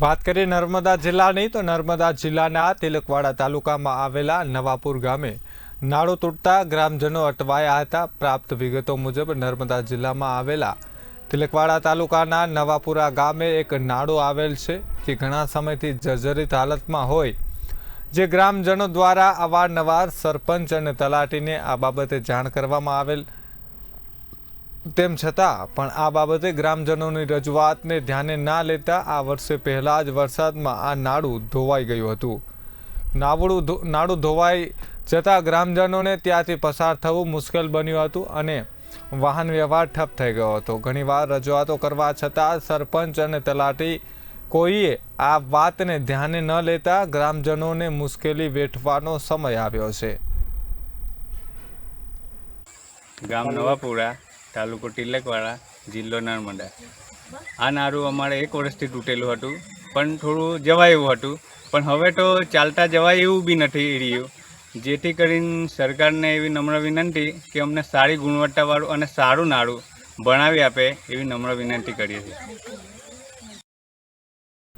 વાત કરીએ નર્મદા જિલ્લાની, તો નર્મદા જિલ્લાના તિલકવાડા તાલુકામાં આવેલા નવાપુર ગામે નાળો તૂટતા ગ્રામજનો અટવાયા હતા. પ્રાપ્ત વિગતો મુજબ નર્મદા જિલ્લામાં આવેલા તિલકવાડા તાલુકાના નવાપુરા ગામે એક નાળો આવેલ છે, જે ઘણા સમયથી જર્જરિત હાલતમાં હોય. જે ગ્રામજનો દ્વારા અવારનવાર સરપંચ અને તલાટીને આ બાબતે જાણ કરવામાં આવેલ તેમ છતાં પણ આ બાબતે ગ્રામજનોની રજૂઆતને ધ્યાને ના લેતા આ વર્ષે પહેલા જ વરસાદમાં આ નાડું ધોવાઈ ગયું હતું. નાવડું નાડું ધોવાઈ જતાં ગ્રામજનોને ત્યાંથી પસાર થવું મુશ્કેલ બન્યું હતું અને વાહન વ્યવહાર ઠપ થઈ ગયો હતો. ઘણીવાર રજૂઆતો કરવા છતાં સરપંચ અને તલાટી કોઈએ આ વાતને ધ્યાને ન લેતા ગ્રામજનોને મુશ્કેલી વેઠવાનો સમય આવ્યો છે. ગામ નવાપુરા. તાલુકો તિલકવાડા, જિલ્લો નર્મદા. આ નારું અમારે એક વર્ષથી તૂટેલું હતું, પણ થોડું જવાય એવું હતું. પણ હવે તો ચાલતા જવાય એવું બી નથી રહ્યું. જેથી કરીને સરકારને એવી નમ્ર વિનંતી કે અમને સારી ગુણવત્તાવાળું અને સારું નાળું બનાવી આપે એવી નમ્ર વિનંતી કરીએ છીએ.